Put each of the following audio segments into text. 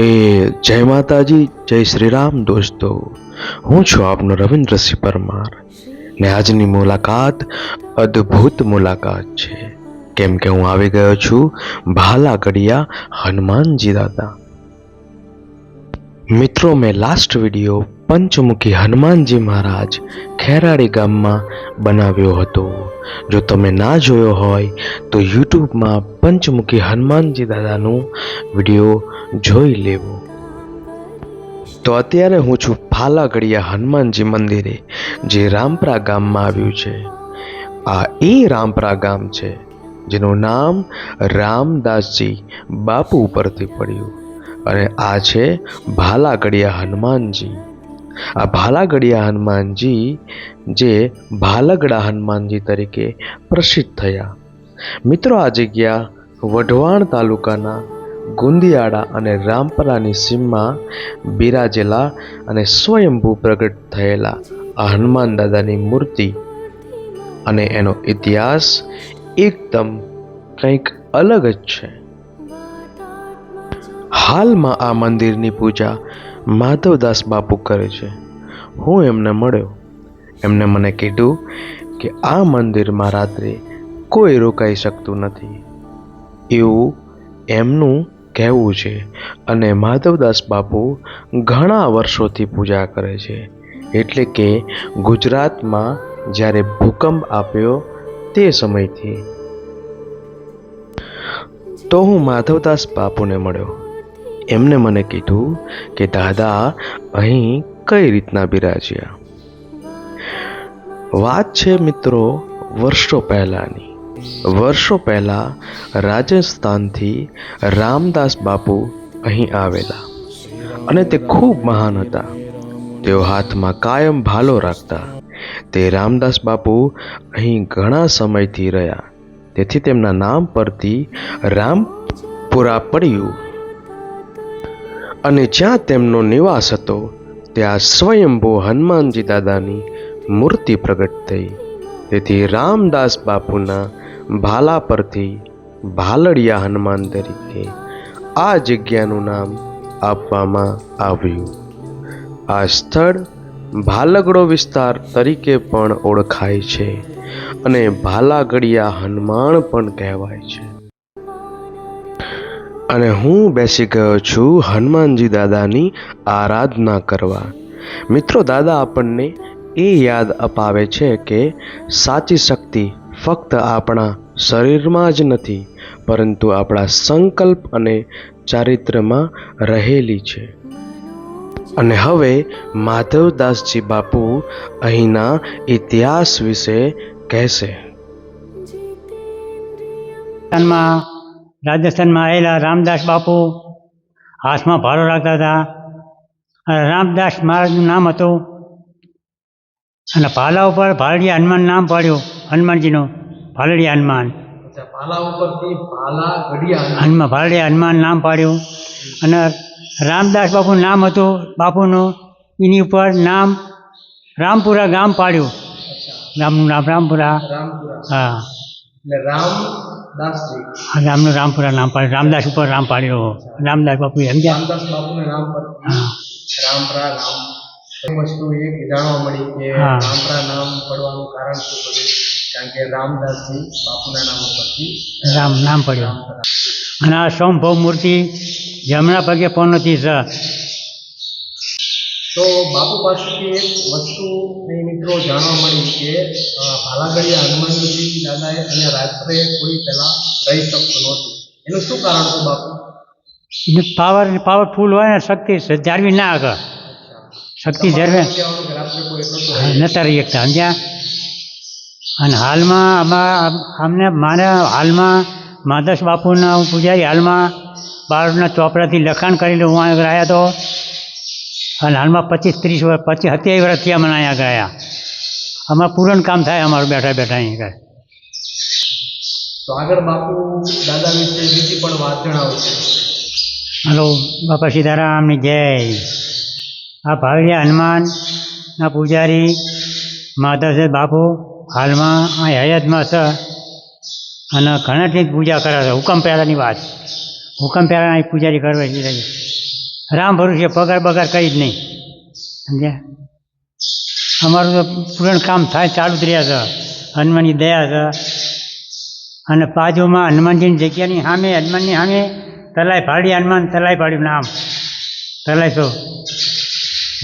એ જય માતાજી, જય શ્રી રામ દોસ્તો. હું છું આપનો રવિન્દ્રસિંહ પરમાર ને આજની મુલાકાત અદ્ભુત મુલાકાત છે. કેમ કે હું આવી ગયો છું ભાલાગડિયા હનુમાનજી દાદા. મિત્રો, મેં લાસ્ટ વીડિયો પંચમુખી હનુમાનજી મહારાજ ખેરાડી ગામમાં બનાવ્યો હતો. જો તમે ના જોયો હોય, તો યુટ્યુબમાં પંચમુખી હનુમાનજી દાદાનું વીડિયો જોઈ લેવો. તો અત્યારે હું છું ફાલાગડિયા હનુમાનજી મંદિરે, જે રામપરા ગામમાં આવ્યું છે. આ એ રામપરા ગામ છે, જેનું નામ રામદાસજી બાપુ ઉપરથી પડ્યું. અને આ છે ભાલાગડિયા હનુમાનજી. આ ભાલાગડિયા હનુમાનજી જે ભાલગડા હનુમાનજી તરીકે પ્રસિદ્ધ થયા. મિત્રો આ જગ્યા વઢવાણ તાલુકાના ગુંદિયાળા અને રામપરાની સીમમાં બિરાજેલા અને સ્વયંભૂ પ્રગટ થયેલા આ હનુમાન દાદાની મૂર્તિ અને એનો ઇતિહાસ એકદમ કંઈક અલગ જ છે. હાલમાં આ મંદિરની પૂજા માધવદાસ બાપુ કરે છે. હું એમને મળ્યો. એમને મને કીધું કે આ મંદિરમાં રાત્રે કોઈ રોકાઈ શકતું નથી. એવું એમનું કહેવું છે અને માધવદાસ બાપુ ઘણા વર્ષોથી પૂજા કરે છે. એટલે કે ગુજરાતમાં જ્યારે ભૂકંપ આપ્યો તે સમયથી. તો હું માધવદાસ બાપુને મળ્યો. એમને મને કીધું કે, દાદા, અહીં કઈ રીતના બિરાજ્યા? વાત છે મિત્રો વર્ષો પહેલાંની. વર્ષો પહેલા રાજસ્થાનથી રામદાસ બાપુ અહીં આવેલા અને તે ખૂબ મહાન હતા. તેઓ હાથમાં કાયમ ભાલો રાખતા. તે રામદાસ બાપુ અહીં ઘણા સમયથી રહ્યા. તેથી તેમના નામ પરથી રામપુરા પડ્યું. અને જ્યાં તેમનો નિવાસ હતો, ત્યાં સ્વયંભૂ હનુમાનજી દાદાની મૂર્તિ પ્રગટ થઈ. તેથી રામદાસ બાપુના ભાલા પરથી ભાલડિયા હનુમાન તરીકે આ જગ્યાનું નામ આપવામાં આવ્યું. આ સ્થળ ભાલગડો વિસ્તાર તરીકે પણ ઓળખાય છે અને ભાલાગડિયા હનુમાન પણ કહેવાય છે. અને હું બેસી ગયો છું હનુમાનજી દાદાની આરાધના કરવા. મિત્રો, દાદા આપણને એ યાદ અપાવે છે કે સાચી શક્તિ ફક્ત આપણા શરીરમાં જ નથી, પરંતુ આપણા સંકલ્પ અને ચારિત્ર્યમાં રહેલી છે. અને હવે માધવદાસજી બાપુ અહીંના ઇતિહાસ વિશે કહેશે. રાજસ્થાનમાં આવેલા રામદાસ બાપુ હાથમાં ભારો રાખતા હતા. અને રામદાસ મહારાજનું નામ હતું. અને ભાલા ઉપર ભાલડી હનુમાન નામ પાડ્યું હનુમાનજીનું ભાલડી હનુમાન. ભાલા ઉપરથી ઘડિયા હનુમાન. ભાલડી હનુમાન નામ પાડ્યું. અને રામદાસ બાપુનું નામ હતું બાપુનું એની ઉપર નામ રામપુરા ગામ પાડ્યું. ગામનું નામ રામપુરા. હા. એટલે રામદાસજી આ ગામનું રામપુરા નામ પાડ્યું રામદાસ ઉપર રામ પાડ્યો. રામદાસ બાપુ સમજ્યા? રામદાસ બાપુના રામ રામપરા રામ વસ્તુ એક જાણવા મળી કે. રામપરા નામ પડવાનું કારણ શું પડ્યું કારણ કે રામદાસજી બાપુના નામ ઉપરથી રામ નામ પડ્યું. અને આ સોમભૌ મૂર્તિ જમણા પગે છે તો બાપુ પાસેથી એક વસ્તુ અહીં મિત્રો જાણવા મળી કે અ, હનુમાનજી દાદાએ અને રાત્રે કોઈ પહેલા રહી શકતું નહોતું. એનું શું કારણ હતું બાપુ? એને પાવર પાવરફુલ હોય ને શક્તિ જાળવી ના આગળ. શક્તિ જળવે. નતા રહી શકતા સમજ્યા? અને હાલમાં આમાં અમને મારે હાલમાં માધસ બાપુના પૂજારી હાલમાં બાળના ચોપડાથી લખાણ કરેલું હું આગળ આવ્યા તો અને હાલમાં પચીસ ત્રીસ વર્ષ પચીસ સત્યાવીસ વર્ષ થયા મને અહીંયા ગયા. આવ્યા પૂરણ કામ થાય અમારું બેઠા બેઠા અહીં ગયા તો આગળ બાપુ દાદા વિશે બીજી પણ વાત જણાવશે હલો બાપા સીતારામની જય. આ ભાવિયા હનુમાનના પૂજારી માધવસે બાપુ હાલમાં આ હયાતમાં છે. અને ઘણાથી પૂજા કરે છે. હુકમ પહેલાંની વાત. હુકમ પહેલાં અહીં પૂજારી કરવા છે. રામ ભરોસે પગાર બગાર કંઈ જ નહીં. સમજ્યા? અમારું તો પૂરણ કામ થાય, ચાલુ જ રહ્યા છે. હનુમાનની દયા છે. અને પાજુમાં હનુમાનજીની જગ્યાની સામે, હનુમાનની સામે, તલાઈ ફાડી હનુમાન તલાઈ ફાડ્યું નામ. તલાઈ તો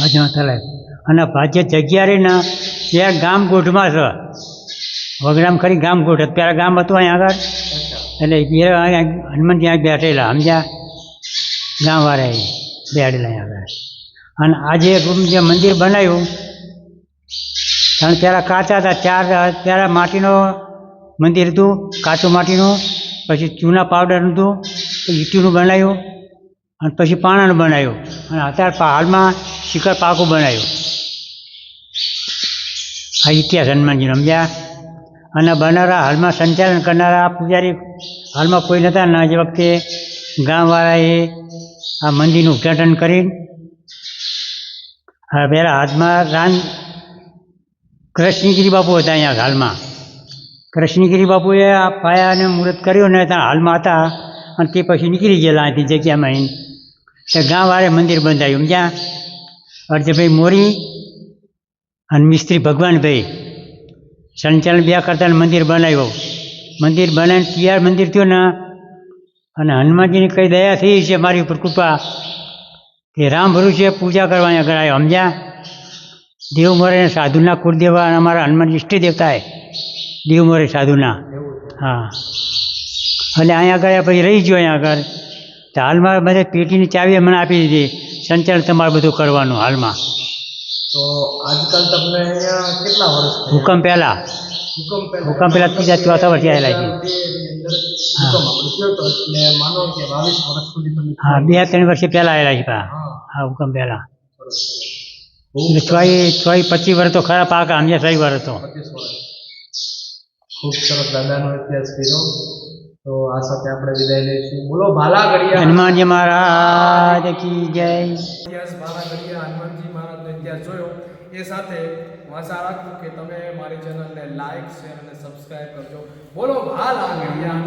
બાજુમાં તલાઈ. અને ભાજ્ય જગ્યા રહી ને, ત્યાં ગામ ગોઠમાં છે. વગડામ ખરી ગામ ગોઠ પહેલાં ગામ હતું અહીંયા આગળ. એટલે હનુમાનજી અહીંયા બેઠેલા, સમજ્યા? ગામવાળા એ. બેઠેલા લઈ આવ્યા અને આજે જે મંદિર બનાવ્યું, કારણ પહેલાં કાચા હતા, ચાર ત્યારે માટીનો મંદિર હતું, કાચું માટીનું, પછી ચૂના પાવડરનું હતું ઈટીનું બનાવ્યું, અને પછી પાણાનું બનાવ્યું, અને અત્યારે હાલમાં શિખર પાકું બનાવ્યું. આ ઇતિહાસ હનુમાનજી સમજ્યા? અને બનારા હાલમાં સંચાલન કરનારા પૂજારી હાલમાં કોઈ નહોતા, ના જે વખતે ગામવાળાએ આ મંદિરનું ઉદ્ઘાટન કરી. હવે પહેલાં હાથમાં રાન કૃષ્ણગીરી બાપુ હતા અહીંયા હાલમાં. કૃષ્ણગીરી બાપુએ આ પાયાને મુહૂર્ત કર્યું ને ત્યાં હાલમાં હતા અને તે પછી નીકળી ગયેલા અહીંથી જગ્યામાં અહીં તો ગામવાળે મંદિર બંધાયું. જ્યાં અર્જભાઈ મોરી અને મિસ્ત્રી ભગવાનભાઈ સંચાલન બે કરતા મંદિર બનાવ્યું. મંદિર બનાવીને તૈયાર મંદિર થયું ને અને હનુમાનજીની કઈ દયા થઈ છે મારી ઉપર કૃપા કે રામ ભરોસે પૂજા કરવા આગળ કરાયો સમજ્યા? દેવ મોરે સાધુના કુળદેવા અને અમારા હનુમાનજી ઇષ્ટ દેવતાએ દેવ મોરે સાધુના. હા. એટલે અહીંયા આગળ પછી રહી ગયો અહીંયા આગળ. તો હાલમાં બધે પેટીની ચાવી મને આપી દીધી. સંચાલન તમારે બધું કરવાનું હાલમાં. તો આજકાલ તમને કેટલા વર્ષ પહેલાં. ભૂકંપ પહેલા હુકમ પહેલા ત્રીજા ચોથા વર્ષે આવેલા છે. હા. બે ત્રણ વર્ષે પહેલાં આવેલા છે હા. હુકમ પહેલા. ચોઈ ચોઈ પચીસ વર્ષ તો ખરા પાક અમને સહી વર્ષ તો. ખૂબ સરસ દાદાનો ઇતિહાસ કીધો તો આ સાથે આપણે વિદાય લઈશું. બોલો ભાલા ઘડિયા હનુમાનજી મહારાજ કી જય. ઇતિહાસ ભાલા ઘડિયા હનુમાનજી મહારાજનો ઇતિહાસ જોયો. એ સાથે હું આશા રાખું કે તમે મારી ચેનલને લાઈક શેર અને સબસ્ક્રાઇબ કરજો. બોલો ભાલા ગડિયા